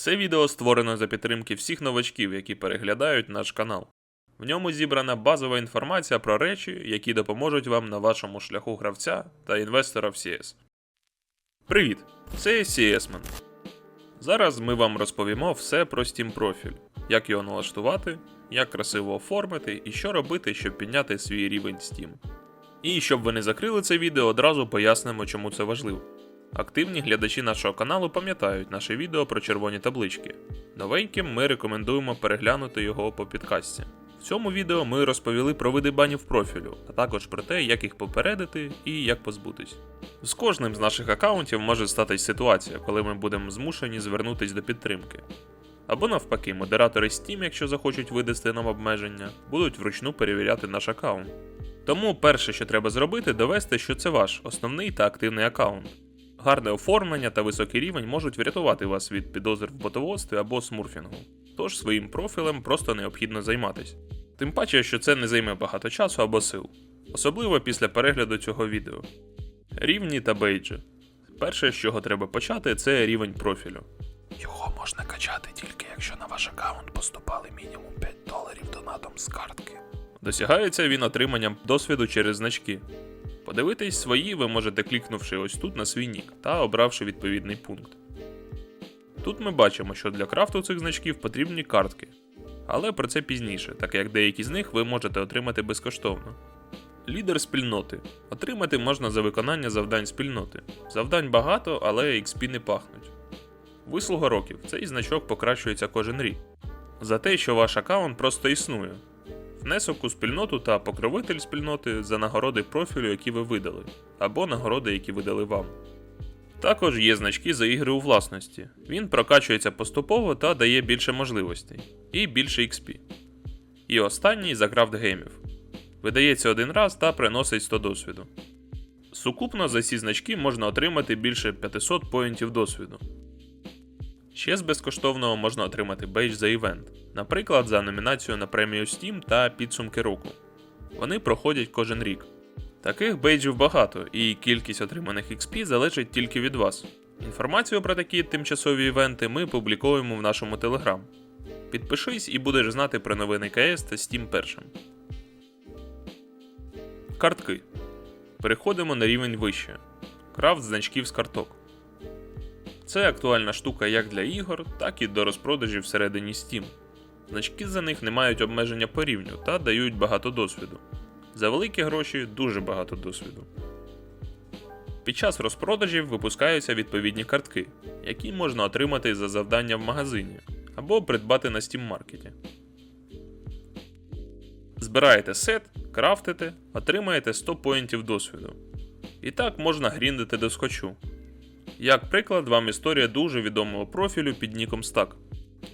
Це відео створено за підтримки всіх новачків, які переглядають наш канал. В ньому зібрана базова інформація про речі, які допоможуть вам на вашому шляху гравця та інвестора в CS. Привіт! Це CSman. Зараз ми вам розповімо все про Steam профіль, як його налаштувати, як красиво оформити і що робити, щоб підняти свій рівень Steam. І щоб ви не закрили це відео, одразу пояснимо, чому це важливо. Активні глядачі нашого каналу пам'ятають наше відео про червоні таблички. Новеньким ми рекомендуємо переглянути його по підкасті. В цьому відео ми розповіли про види банів профілю, а також про те, як їх попередити і як позбутись. З кожним з наших аккаунтів може статись ситуація, коли ми будемо змушені звернутись до підтримки. Або навпаки, модератори Steam, якщо захочуть видасти нам обмеження, будуть вручну перевіряти наш аккаунт. Тому перше, що треба зробити, довести, що це ваш основний та активний аккаунт. Гарне оформлення та високий рівень можуть врятувати вас від підозр в ботоводстві або смурфінгу. Тож своїм профілем просто необхідно займатися. Тим паче, що це не займе багато часу або сил, особливо після перегляду цього відео. Рівні та бейджі. Перше, з чого треба почати, це рівень профілю. Його можна качати тільки якщо на ваш аккаунт поступали мінімум 5 доларів донатом з картки. Досягається він отриманням досвіду через значки. Подивитись свої ви можете клікнувши ось тут на свій нік та обравши відповідний пункт. Тут ми бачимо, що для крафту цих значків потрібні картки, але про це пізніше, так як деякі з них ви можете отримати безкоштовно. Лідер спільноти. Отримати можна за виконання завдань спільноти. Завдань багато, але XP не пахнуть. Вислуга років. Цей значок покращується кожен рік. За те, що ваш аккаунт просто існує. Внесок у спільноту та покровитель спільноти за нагороди профілю, які ви видали, або нагороди, які видали вам. Також є значки за ігри у власності. Він прокачується поступово та дає більше можливостей, і більше XP. І останній за крафт геймів. Видається один раз та приносить 100 досвіду. Сукупно за ці значки можна отримати більше 500 поінтів досвіду. Ще з безкоштовного можна отримати бейдж за івент, наприклад, за номінацію на премію Steam та підсумки року. Вони проходять кожен рік. Таких бейджів багато, і кількість отриманих XP залежить тільки від вас. Інформацію про такі тимчасові івенти ми публікуємо в нашому телеграм. Підпишись і будеш знати про новини КС та Steam першим. Картки. Переходимо на рівень вище. Крафт значків з карток. Це актуальна штука як для ігор, так і до розпродажів всередині Steam. Значки за них не мають обмеження по рівню та дають багато досвіду. За великі гроші дуже багато досвіду. Під час розпродажів випускаються відповідні картки, які можна отримати за завдання в магазині або придбати на Steam маркеті. Збираєте сет, крафтите, отримаєте 100 поінтів досвіду. І так можна гріндити до скотчу. Як приклад, вам історія дуже відомого профілю під ніком Stack.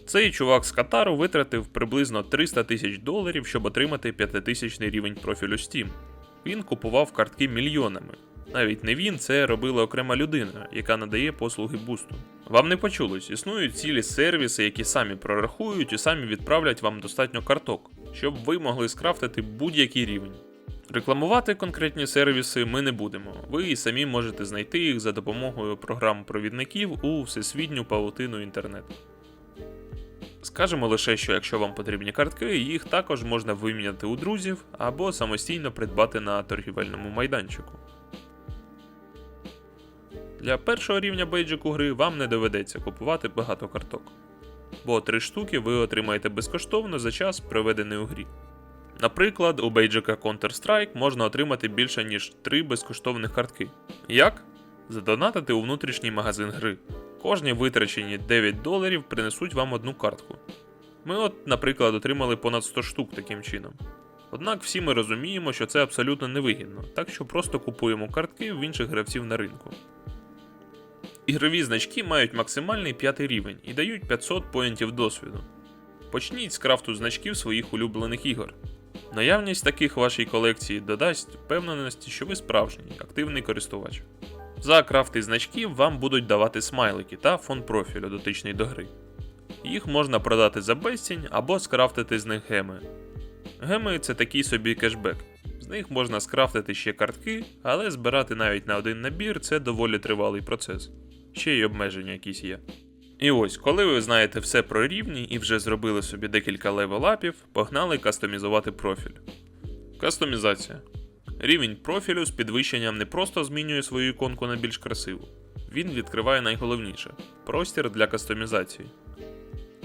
Цей чувак з Катару витратив приблизно 300 тисяч доларів, щоб отримати 5000 рівень профілю Steam. Він купував картки мільйонами. Навіть не він, це робила окрема людина, яка надає послуги бусту. Вам не почулось, існують цілі сервіси, які самі прорахують і самі відправлять вам достатньо карток, щоб ви могли скрафтити будь-який рівень. Рекламувати конкретні сервіси ми не будемо. Ви і самі можете знайти їх за допомогою програм-провідників у всесвітню павутину інтернету. Скажемо лише, що якщо вам потрібні картки, їх також можна виміняти у друзів або самостійно придбати на торгівельному майданчику. Для першого рівня бейджику гри вам не доведеться купувати багато карток, бо три штуки ви отримаєте безкоштовно за час, проведений у грі. Наприклад, у бейджика Counter-Strike можна отримати більше ніж 3 безкоштовних картки. Як? Задонатити у внутрішній магазин гри. Кожні витрачені 9 доларів принесуть вам одну картку. Ми, от, наприклад, отримали понад 100 штук таким чином. Однак всі ми розуміємо, що це абсолютно невигідно, так що просто купуємо картки в інших гравців на ринку. Ігрові значки мають максимальний п'ятий рівень і дають 500 поінтів досвіду. Почніть з крафту значків своїх улюблених ігор. Наявність таких вашій колекції додасть впевненості, що ви справжній, активний користувач. За крафти значків вам будуть давати смайлики та фон профілю дотичний до гри. Їх можна продати за безцінь або скрафтити з них геми. Геми це такий собі кешбек. З них можна скрафтити ще картки, але збирати навіть на один набір це доволі тривалий процес. Ще й обмеження якісь є. І ось, коли ви знаєте все про рівні і вже зробили собі декілька левелапів, погнали кастомізувати профіль. Кастомізація. Рівень профілю з підвищенням не просто змінює свою іконку на більш красиву. Він відкриває найголовніше простір для кастомізації.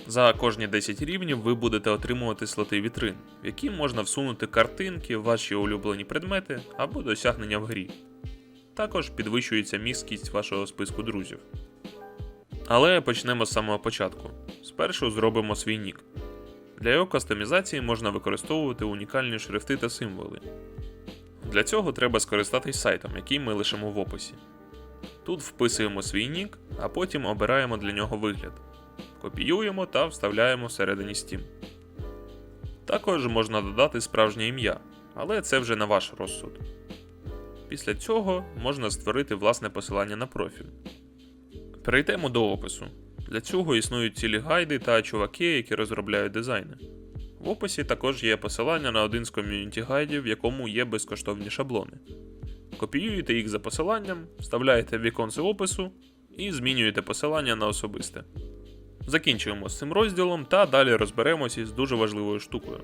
За кожні 10 рівнів ви будете отримувати слоти вітрин, в які можна всунути картинки, ваші улюблені предмети або досягнення в грі. Також підвищується міськість вашого списку друзів. Але почнемо з самого початку. Спершу зробимо свій нік. Для його кастомізації можна використовувати унікальні шрифти та символи. Для цього треба скористатись сайтом, який ми лишимо в описі. Тут вписуємо свій нік, а потім обираємо для нього вигляд. Копіюємо та вставляємо всередині Steam. Також можна додати справжнє ім'я, але це вже на ваш розсуд. Після цього можна створити власне посилання на профіль. Перейдемо до опису. Для цього існують цілі гайди та чуваки, які розробляють дизайни. В описі також є посилання на один з ком'юніті гайдів, в якому є безкоштовні шаблони. Копіюєте їх за посиланням, вставляєте в віконце опису і змінюєте посилання на особисте. Закінчуємо з цим розділом та далі розберемося з дуже важливою штукою.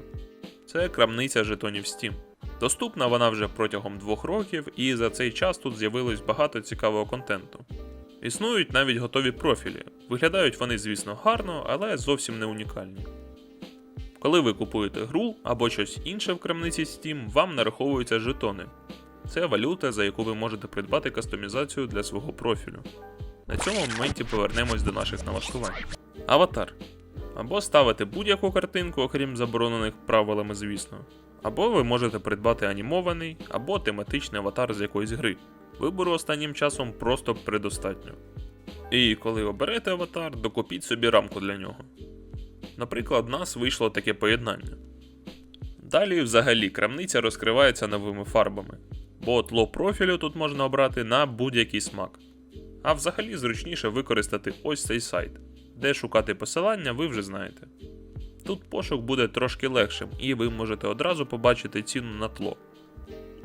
Це крамниця жетонів Steam. Доступна вона вже протягом двох років, і за цей час тут з'явилось багато цікавого контенту. Існують навіть готові профілі. Виглядають вони, звісно, гарно, але зовсім не унікальні. Коли ви купуєте гру або щось інше в крамниці Steam, вам нараховуються жетони. Це валюта, за яку ви можете придбати кастомізацію для свого профілю. На цьому моменті повернемось до наших налаштувань. Аватар. Або ставити будь-яку картинку, окрім заборонених правилами, звісно. Або ви можете придбати анімований або тематичний аватар з якоїсь гри. Вибору останнім часом просто предостатньо. І коли оберете аватар, докупіть собі рамку для нього. Наприклад, в нас вийшло таке поєднання. Далі, взагалі, крамниця розкривається новими фарбами, бо тло профілю тут можна обрати на будь-який смак. А взагалі зручніше використати ось цей сайт, де шукати посилання ви вже знаєте. Тут пошук буде трошки легшим, і ви можете одразу побачити ціну на тло.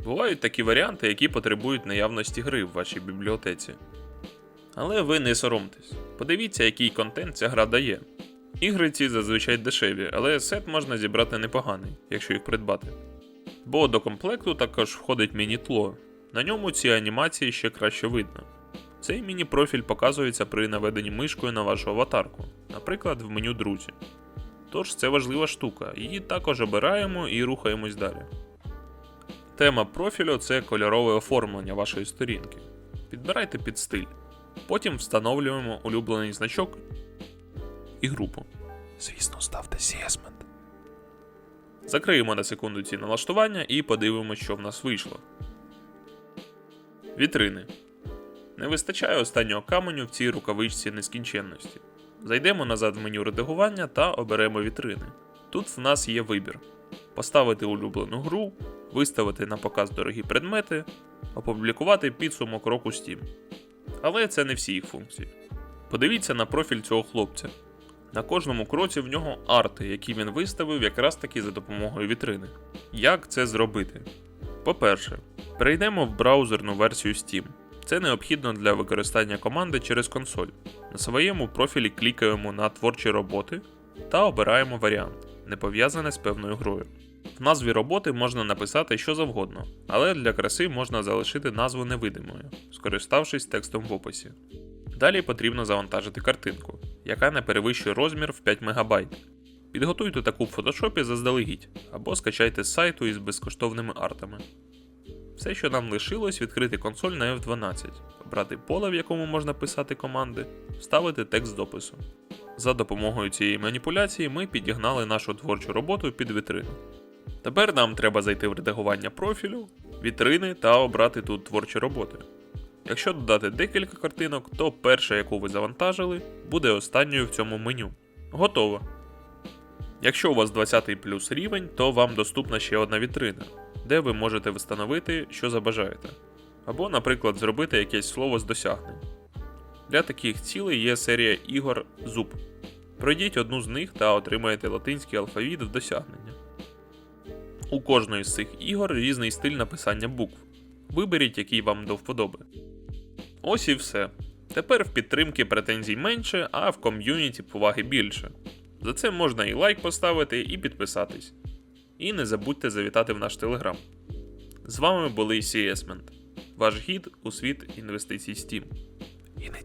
Бувають такі варіанти, які потребують наявності гри в вашій бібліотеці. Але ви не соромтесь. Подивіться, який контент ця гра дає. Ігри ці зазвичай дешеві, але сет можна зібрати непоганий, якщо їх придбати. Бо до комплекту також входить міні-тло. На ньому ці анімації ще краще видно. Цей міні-профіль показується при наведенні мишкою на вашу аватарку, наприклад, в меню Друзі. Тож це важлива штука, її також обираємо і рухаємось далі. Тема профілю це кольорове оформлення вашої сторінки. Підбирайте під стиль. Потім встановлюємо улюблений значок і групу. Звісно, ставте сєсмент. Закриємо на секунду ці налаштування і подивимося, що в нас вийшло. Вітрини. Не вистачає останнього каменю в цій рукавичці нескінченності. Зайдемо назад в меню редагування та оберемо вітрини. Тут в нас є вибір: поставити улюблену гру, виставити на показ дорогі предмети, опублікувати підсумок року Steam. Але це не всі їх функції. Подивіться на профіль цього хлопця. На кожному кроці в нього арти, які він виставив якраз таки за допомогою вітрини. Як це зробити? По-перше, перейдемо в браузерну версію Steam. Це необхідно для використання команди через консоль. На своєму профілі клікаємо на творчі роботи та обираємо варіант, не пов'язане з певною грою. Назві роботи можна написати що завгодно, але для краси можна залишити назву невидимою, скориставшись текстом в описі. Далі потрібно завантажити картинку, яка не перевищує розмір в 5 МБ. Підготуйте таку в фотошопі заздалегідь або скачайте з сайту із безкоштовними артами. Все, що нам лишилось, відкрити консоль на F12, обрати поле, в якому можна писати команди, вставити текст допису. За допомогою цієї маніпуляції ми підігнали нашу творчу роботу під вітрину. Тепер нам треба зайти в редагування профілю, вітрини та обрати тут творчі роботи. Якщо додати декілька картинок, то перша, яку ви завантажили, буде останньою в цьому меню. Готово. Якщо у вас 20 плюс рівень, то вам доступна ще одна вітрина, де ви можете встановити, що забажаєте. Або, наприклад, зробити якесь слово з досягнень. Для таких цілей є серія ігор Зуб. Пройдіть одну з них та отримаєте латинський алфавіт в досягнення. У кожної з цих ігор різний стиль написання букв. Виберіть, який вам до вподоби. Ось і все. Тепер в підтримки претензій менше, а в ком'юніті поваги більше. За це можна і лайк поставити, і підписатись. І не забудьте завітати в наш телеграм. З вами були CSMent, ваш гід у світ інвестицій Steam. І не